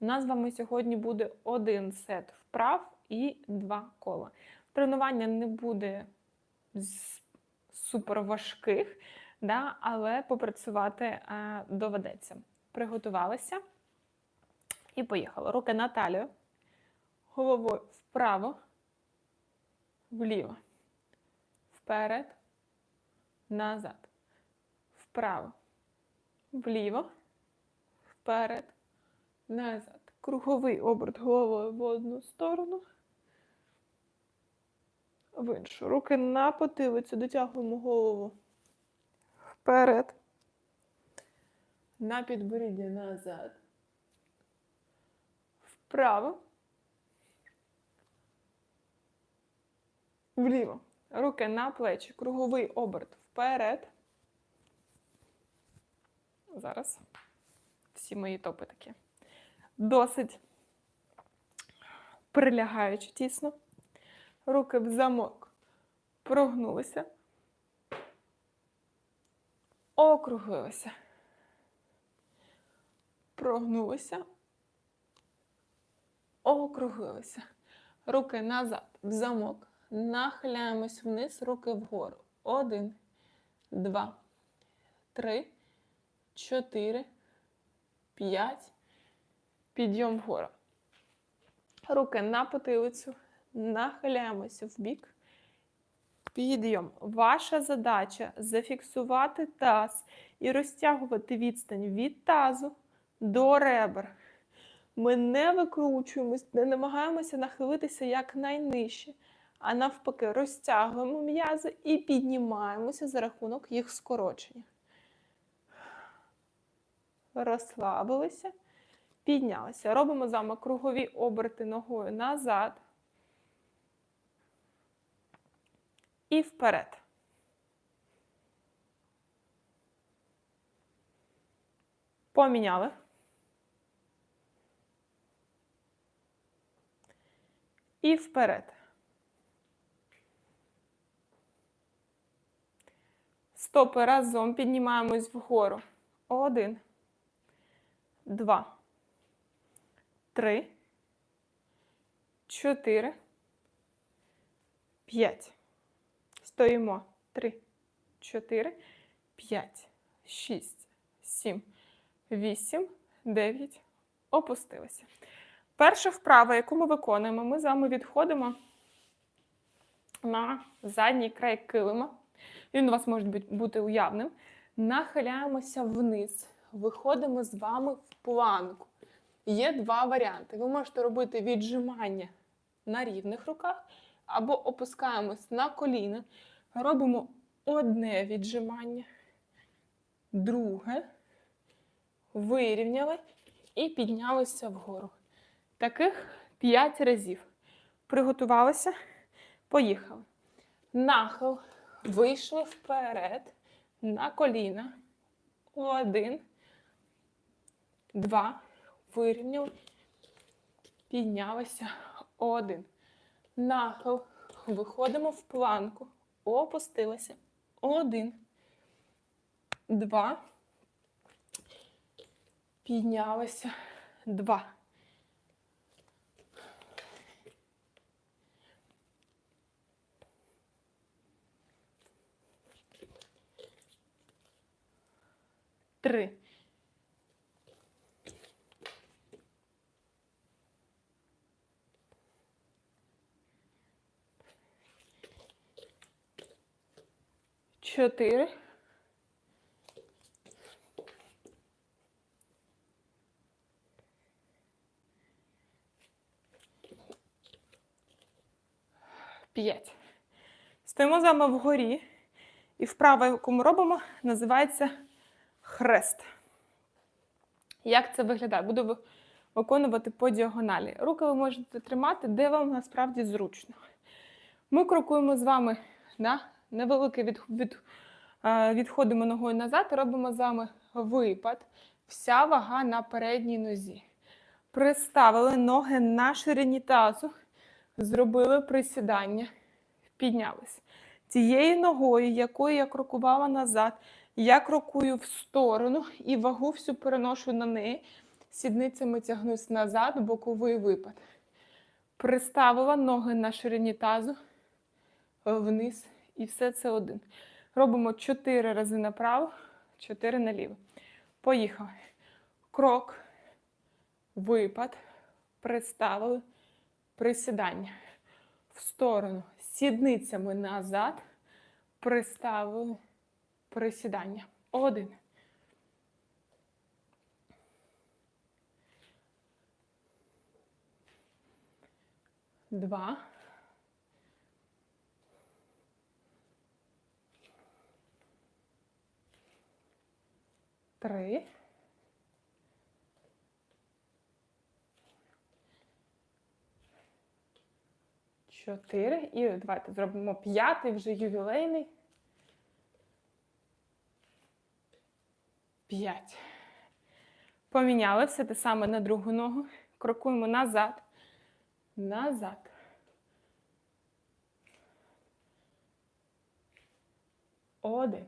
У нас з вами сьогодні буде один сет вправ і два кола. Тренування не буде з суперважких, да, але попрацювати е, доведеться. Приготувалися і поїхали. Руки на талію, головою вправо, вліво, вперед, назад, вправо, вліво, вперед, назад. Круговий оберт головою в одну сторону, в іншу. Руки на потилицю, дотягуємо голову вперед, на підборіддя назад, вправо, вліво. Руки на плечі, круговий оберт вперед. Зараз всі мої топи такі. Досить прилягаючи тісно. Руки в замок прогнулися, округлилися, прогнулися, округлилися. Руки назад, в замок. Нахиляємось вниз, руки вгору. Один, два, три, чотири, п'ять. Підйом вгору. Руки на потилицю. Нахиляємося в бік. Підйом. Ваша задача зафіксувати таз і розтягувати відстань від тазу до ребер. Ми не викручуємось, не намагаємося нахилитися якнайнижче, а навпаки, розтягуємо м'язи і піднімаємося за рахунок їх скорочення. Розслабилися, піднялися. Робимо з вами кругові оберти ногою назад і вперед. Поміняли. І вперед. Стопи разом піднімаємось вгору. Один, два, три, чотири, п'ять. Стоїмо. Три, чотири, п'ять, шість, сім, вісім, дев'ять. Опустилися. Перша вправа, яку ми виконуємо, ми з вами відходимо на задній край килима. Він у вас може бути уявним. Нахиляємося вниз. Виходимо з вами в планку. Є два варіанти. Ви можете робити віджимання на рівних руках, або опускаємось на коліна. Робимо одне віджимання, друге, вирівняли і піднялися вгору. Таких 5 разів. Приготувалися, поїхали. Нахил. Вийшли вперед на коліна. Один, два. Вирівняли. Піднялися. Один. Нахил. Виходимо в планку. Опустилися. Один. Два. Піднялися. Два. Три. Чотири. П'ять. Стоїмо з вами вгорі. І вправа, яку ми робимо, називається хрест. Як це виглядає? Буду виконувати по діагоналі. Руки ви можете тримати, де вам насправді зручно. Ми крокуємо з вами да, невеликий від, від, відходимо ногою назад, робимо з вами випад. Вся вага на передній нозі. Приставили ноги на ширині тазу, зробили присідання, піднялись. Тією ногою, якою я крокувала назад, я крокую в сторону і вагу всю переношу на неї. Сідницями тягнусь назад, боковий випад. Приставила ноги на ширині тазу вниз. І все це один. Робимо 4 рази направо, 4 наліво. Поїхали. Крок, випад, приставили, присідання. В сторону. Сідницями назад, приставили, присідання. Один. Два. Три. Чотири. І давайте зробимо п'ятий, вже ювілейний. П'ять. Поміняли все те саме на другу ногу. Крокуємо назад. Назад. Один.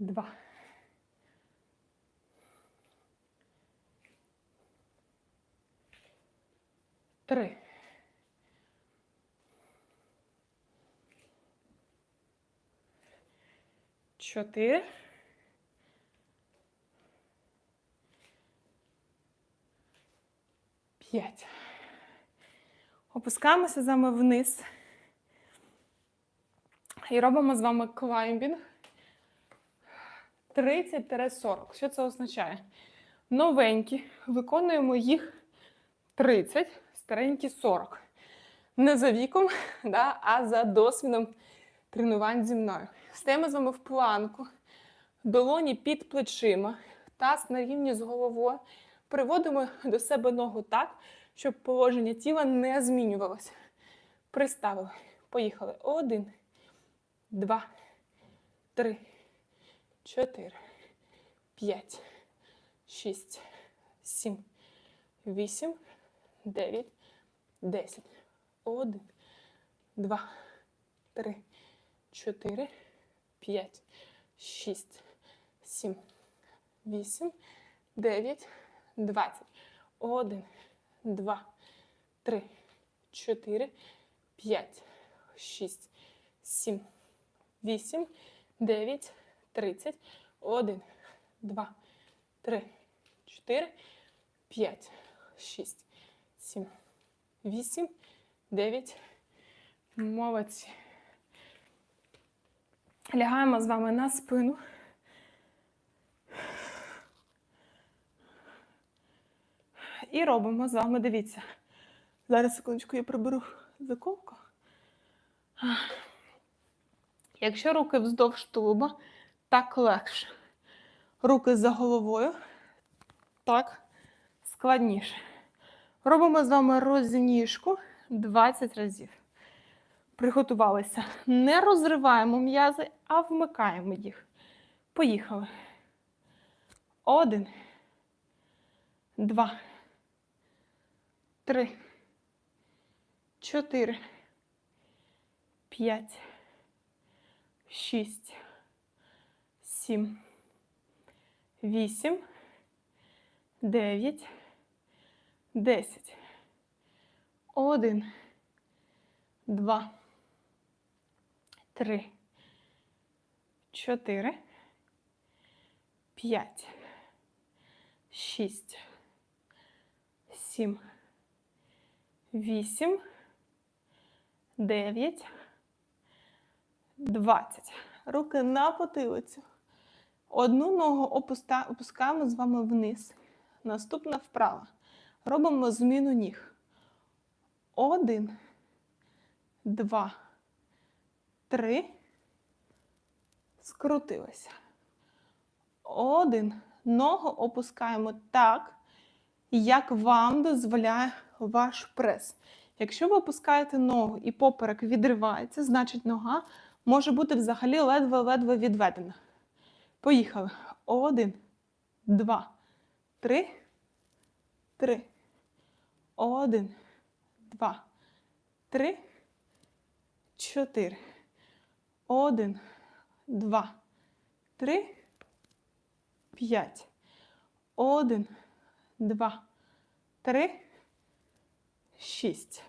Два. Три. Чотири. П'ять. Опускаємося з вами вниз. І робимо з вами клаймбінг 30-40. Що це означає? Новенькі. Виконуємо їх 30, старенькі 40. Не за віком, да, а за досвідом тренувань зі мною. Стаємо з вами в планку, долоні під плечима, таз на рівні з головою. Приводимо до себе ногу так, щоб положення тіла не змінювалося. Приставили. Поїхали. Один, два, три, чотири, п'ять, шість, сім, вісім, дев'ять, десять. Один, два, три, чотири, п'ять, шість, сім, вісім, дев'ять, двадцять. Один, два, три, чотири, п'ять, шість, сім, вісім, дев'ять, тридцять. Один, два, три, чотири, п'ять, шість, сім, вісім, дев'ять. Молодці. Лягаємо з вами на спину. І робимо з вами, дивіться. Зараз секундочку я приберу заколку. Якщо руки вздовж тулуба, так легше. Руки за головою, так складніше. Робимо з вами розніжку 20 разів. Приготувалися. Не розриваємо м'язи, а вмикаємо їх. Поїхали. Один. Два. Три. Чотири. П'ять. Шість. Сім. Вісім. Дев'ять. Десять. Один. Два. Три. Чотири. П'ять. Шість. Сім. Вісім. Дев'ять. Двадцять. Руки на потилицю. Одну ногу опускаємо з вами вниз. Наступна вправа. Робимо зміну ніг. Один. Два. Три. Скрутилися. Один. Ногу опускаємо так, як вам дозволяє ваш прес. Якщо ви опускаєте ногу і поперек відривається, значить нога може бути взагалі ледве-ледве відведена. Поїхали. Один, два, три, три. Один, два, три, чотири. Один, два, три, п'ять. Один, два, три, шість.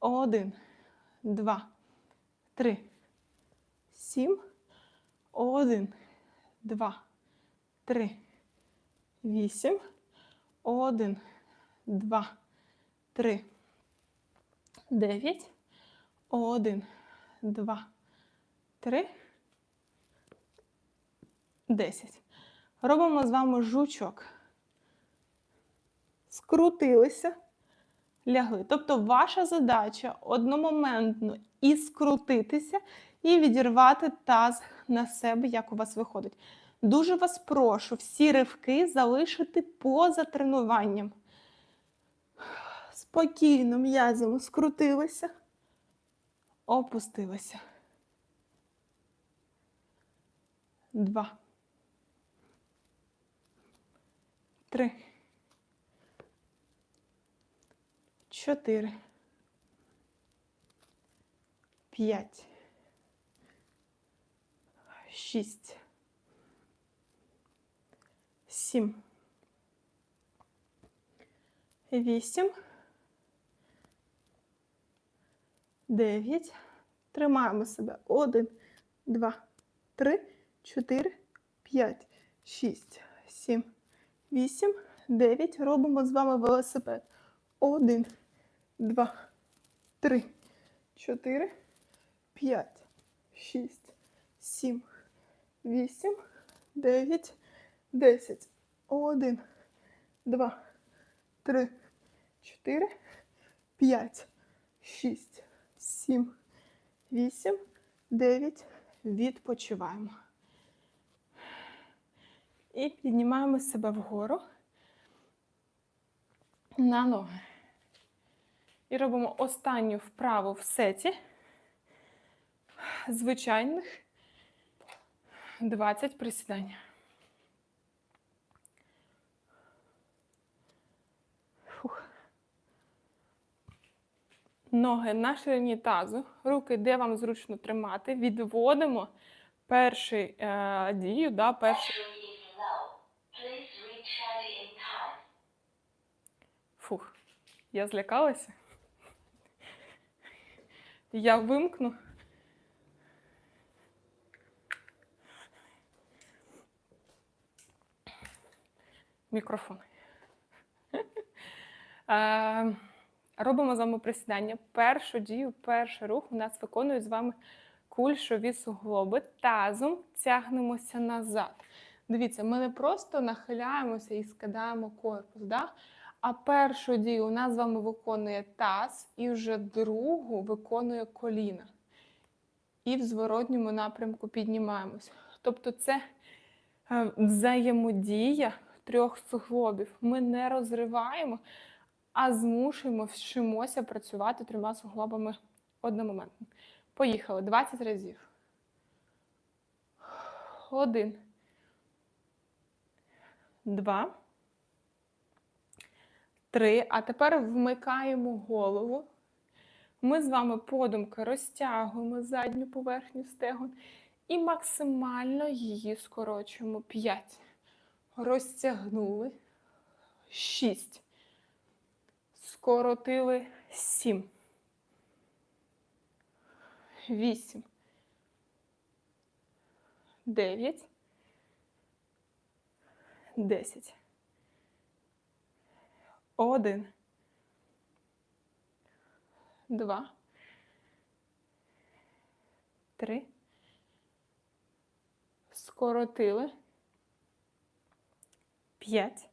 Один, два, три, сім. Один, два, три, вісім. Один, два, три, дев'ять. Один, два, три, десять. Робимо з вами жучок. Скрутилися, лягли. Тобто ваша задача одномоментно і скрутитися, і відірвати таз на себе, як у вас виходить. Дуже вас прошу всі ривки залишити поза тренуванням. Спокійно м'язами скрутилися, опустилися. Два. Три. Чотири. П'ять. Шість. Сім. Вісім. Дев'ять. Тримаємо себе. Один, два, три, чотири, п'ять, шість, сім, вісім, дев'ять. Робимо з вами велосипед. Один, два, три, чотири, п'ять, шість, сім, вісім, дев'ять, десять. Один, два, три, чотири, п'ять, шість, сім, вісім, дев'ять. Відпочиваємо. І піднімаємо себе вгору на ноги. І робимо останню вправу в сеті звичайних 20 присідань. Фух. Ноги на ширині тазу, руки, де вам зручно тримати, відводимо першу е, дію, да, першу. Фух, я злякалася. Я вимкну. Мікрофон. Робимо з вами присідання. Першу дію, перший рух у нас виконують з вами кульшові суглоби. Тазом тягнемося назад. Дивіться, ми не просто нахиляємося і скидаємо корпус. Да? А першу дію у нас з вами виконує таз, і вже другу виконує коліна. І в зворотньому напрямку піднімаємося. Тобто це е, взаємодія трьох суглобів. Ми не розриваємо, а змушуємо вчимося працювати трьома суглобами одномоментно. Поїхали 20 разів. Один. Два. Три. А тепер вмикаємо голову. Ми з вами подумки розтягуємо задню поверхню стегон і максимально її скорочуємо. П'ять. Розтягнули. Шість. Скоротили. Сім. Вісім. Дев'ять. Десять. Один. Два. Три. Скоротили. П'ять.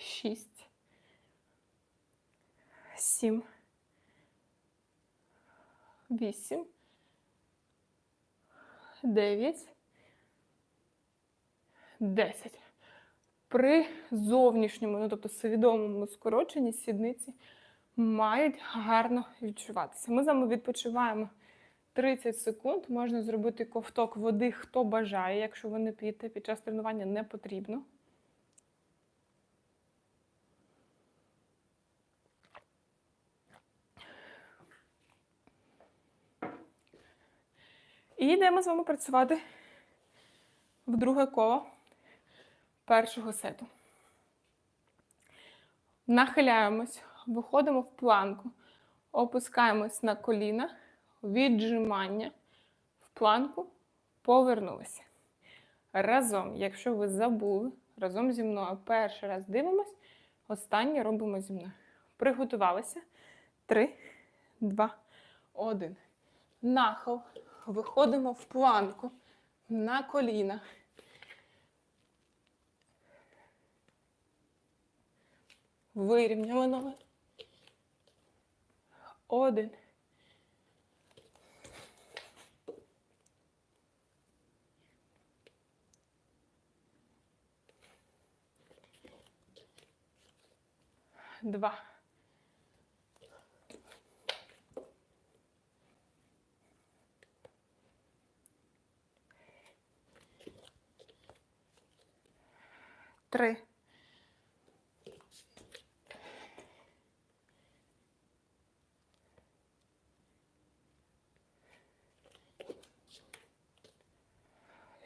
Шість. Сім. Вісім. Дев'ять. Десять. При зовнішньому, ну тобто свідомому скороченні сідниці мають гарно відчуватися. Ми з вами відпочиваємо 30 секунд. Можна зробити ковток води, хто бажає, якщо ви не п'єте під час тренування не потрібно. І йдемо з вами працювати в друге коло першого сету. Нахиляємось, виходимо в планку, опускаємось на коліна, віджимання в планку, повернулися. Разом, якщо ви забули, разом зі мною перший раз дивимось, останнє робимо зі мною. Приготувалися. Три, два, один. Нахил. Виходимо в планку на коліна. Вирівняли ноги. Один. Два. Три.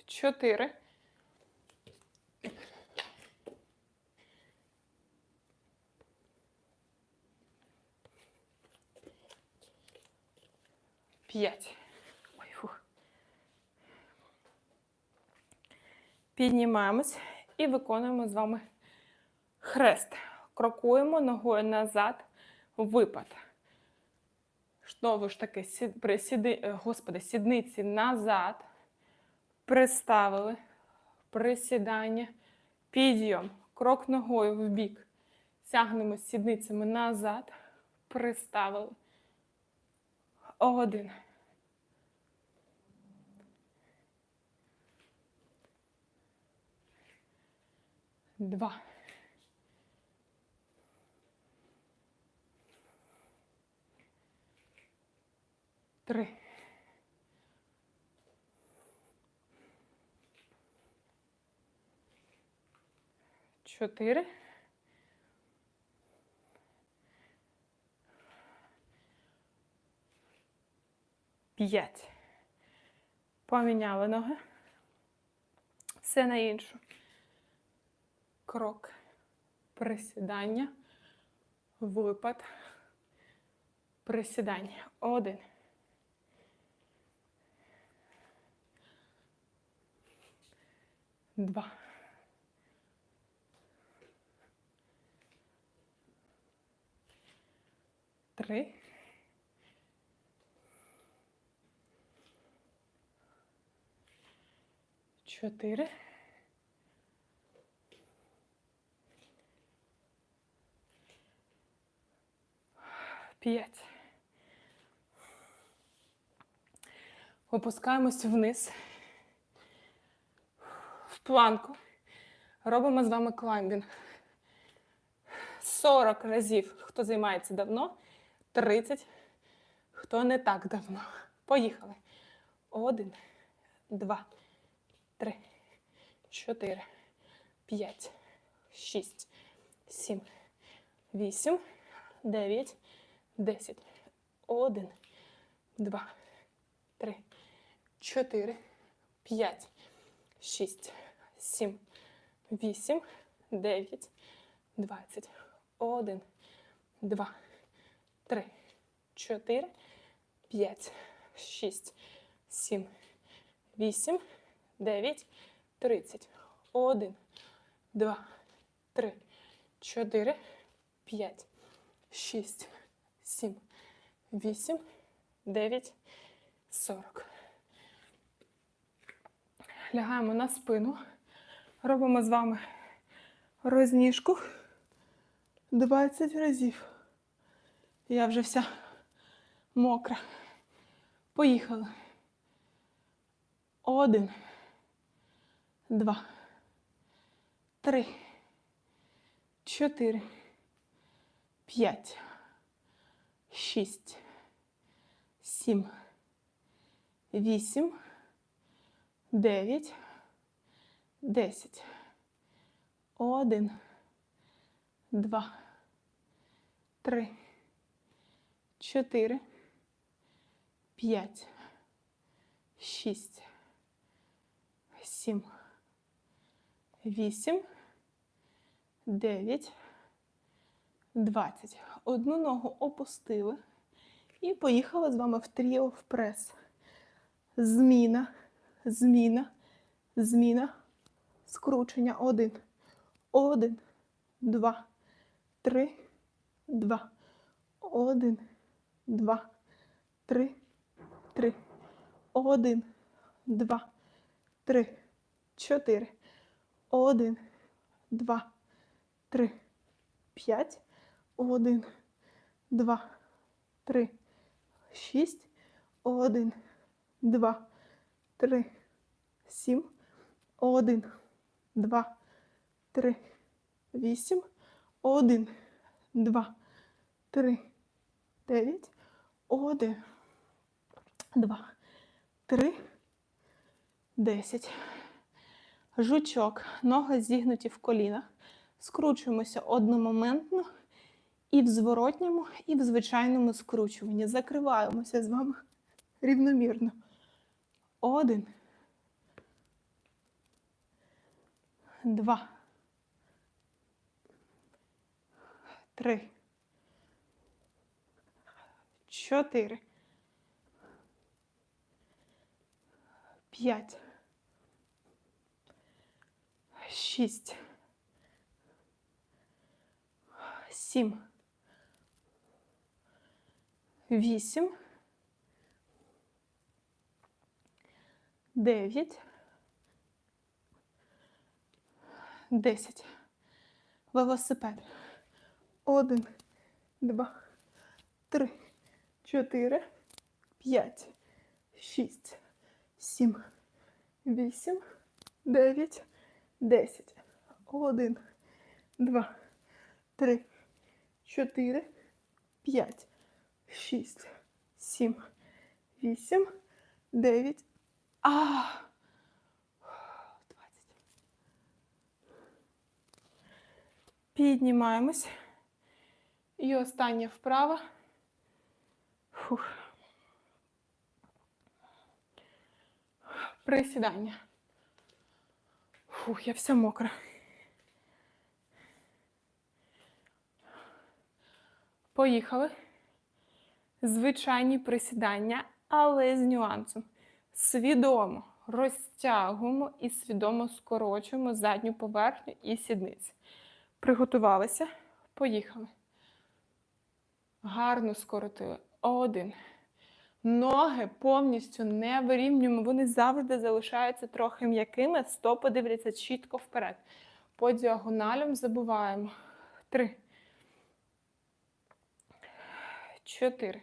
Чотири. П'ять. Ой, фух. Піднімаємось і виконуємо з вами хрест. Крокуємо ногою назад, випад. Знову ж таки, сід, присіди, е, господи, сідниці назад. Приставили. Присідання. Підйом. Крок ногою в бік. Тягнемо сідницями назад. Приставили. Один. Два. Три. Чотири. П'ять. Поміняли ноги. Все на іншу. Крок. Присідання. Випад. Присідання. Один. Два. Три. Чотири. П'ять. Опускаємось вниз. В планку. Робимо з вами клаймбінг. 40 разів, хто займається давно, 30, хто не так давно. Поїхали. Один, два, три, чотири, п'ять, шість, сім, вісім, дев'ять, десять. Один, два, три, чотири, п'ять, шість, сім, вісім, дев'ять, двадцять. Один, два, три, чотири, п'ять, шість, сім, вісім, дев'ять, тридцять. Один, два, три, чотири, п'ять, шість, сім, вісім, дев'ять, сорок. Лягаємо на спину. Робимо з вами розніжку 20 разів. Я вже вся мокра. Поїхали. Один, два, три, чотири, п'ять, шість, сім, вісім, дев'ять, десять. Один, два, три, чотири, п'ять, шість, сім, вісім, дев'ять, двадцять. Одну ногу опустили. І поїхала з вами в тріо в прес. Зміна, зміна, зміна, скручення. Один, один, два, три, два, один, два, три, три, один, два, три, чотири, один, два, три, п'ять, один, два, три, шість, один, два, три, сім, один, два, три, вісім, один, два, три, дев'ять, один, два, три, десять. Жучок, ноги зігнуті в колінах. Скручуємося одномоментно і в зворотньому, і в звичайному скручуванні. Закриваємося з вами рівномірно. Один. Два. Три. Чотири. П'ять. Шість. Сім. Вісім. Дев'ять. Десять. Велосипед. Один, два, три, чотири, п'ять, шість, сім, вісім, дев'ять, десять. Один, два, три, чотири, п'ять, шість, сім, вісім, дев'ять. А. Двадцять. Піднімаємось. І остання вправа. Фух. Присідання. Фух, я вся мокра. Поїхали. Звичайні присідання, але з нюансом. Свідомо розтягуємо і свідомо скорочуємо задню поверхню і сідниці. Приготувалися. Поїхали. Гарно скоротили. Один. Ноги повністю не вирівнюємо, вони завжди залишаються трохи м'якими. Стопи дивляться чітко вперед. По діагоналям забуваємо. Три. Чотири.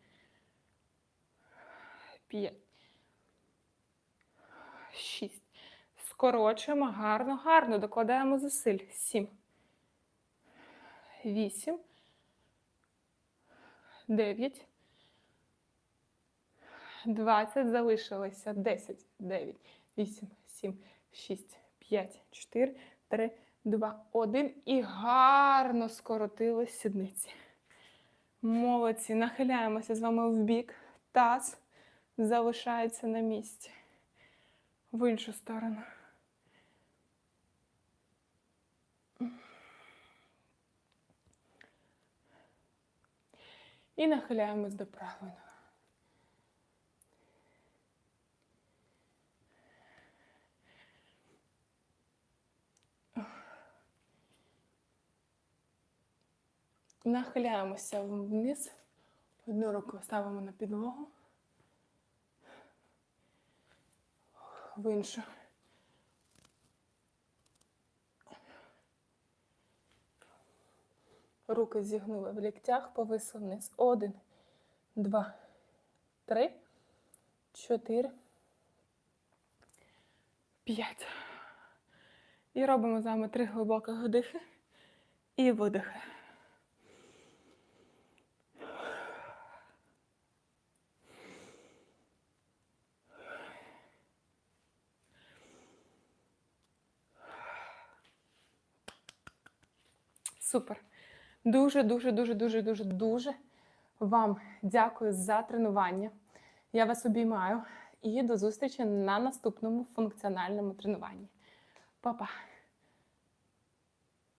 П'ять. Шість. Скорочуємо гарно, гарно. Докладаємо зусиль. Сім. Вісім. Дев'ять. Двадцять. Залишилося. Десять. Дев'ять. Вісім. Сім. Шість. П'ять. Чотири. Три. Два. Один. І гарно скоротили сідниці. Молодці. Нахиляємося з вами в бік. Таз залишається на місці. В іншу сторону. І нахиляємось до правої ноги. Нахиляємося вниз. Одну руку ставимо на підлогу. В іншу. Руки зігнули в ліктях, повисли вниз. Один, два, три, чотири, п'ять. І робимо з вами три глибоких вдихи і видихи. Супер. Дуже, дуже, дуже, дуже, дуже, дуже вам дякую за тренування. Я вас обіймаю і до зустрічі на наступному функціональному тренуванні. Па-па!